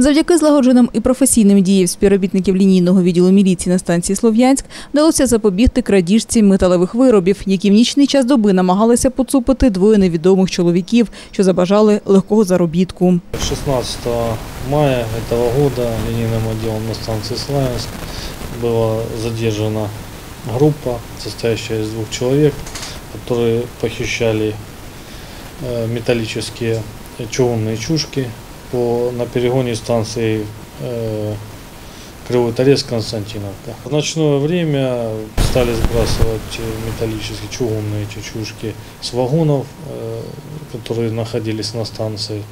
Завдяки злагодженим і професійним діям співробітників лінійного відділу міліції на станції Слов'янськ вдалося запобігти крадіжці металевих виробів, які в нічний час доби намагалися поцупити двоє невідомих чоловіків, що забажали легкого заробітку. 16 мая этого года линейным отделом на станции Славянск была задержана группа, состоящая из двух человек, которые похищали э, металлические э, чугунные чушки по, на перегоне станции э, Кривой Торец Константиновка. В ночное время стали сбрасывать э, металлические чугунные эти чушки с вагонов, э, которые находились на станции.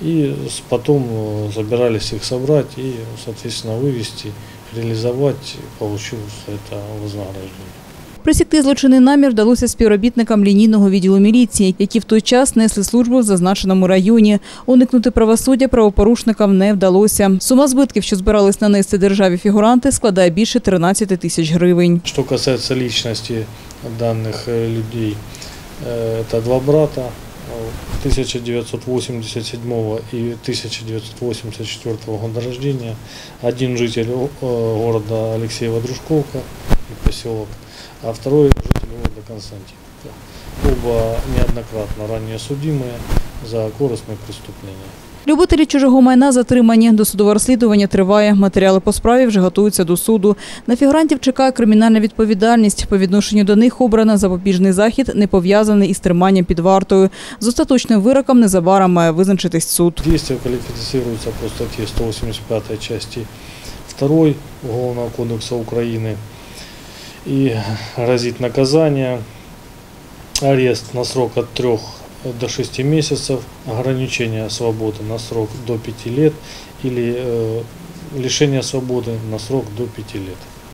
И потом э, собирались их собрать и, соответственно, вывести, реализовать, получив это вознаграждение. Присікти злочинний намір вдалося співробітникам лінійного відділу міліції, які в той час несли службу в зазначеному районі. Уникнути правосуддя правопорушникам не вдалося. Сума збитків, що збирались нанести державі фігуранти, складає більше 13 тисяч гривень. Что касается личности данных э, людей, э, это два брата э, 1987 и 1984 года рождения. Один житель э, города Алексеева-Дружковка и поселок, а второй житель города Константиновка. Оба неоднократно ранее судимые за корыстные преступления. Любителі чужого майна затримані. Досудове розслідування триває. Матеріали по справі вже готуються до суду. На фігурантів чекає кримінальна відповідальність. По відношенню до них обрано запобіжний захід, не пов'язаний із триманням під вартою. З остаточним вироком незабаром має визначитись суд. Действие квалифицируется по статье 185 части 2 Уголовного кодекса Украины И грозит наказание, арест на срок от 3 до 6 месяцев, ограничение свободы на срок до 5 лет или э, лишение свободы на срок до 5 лет.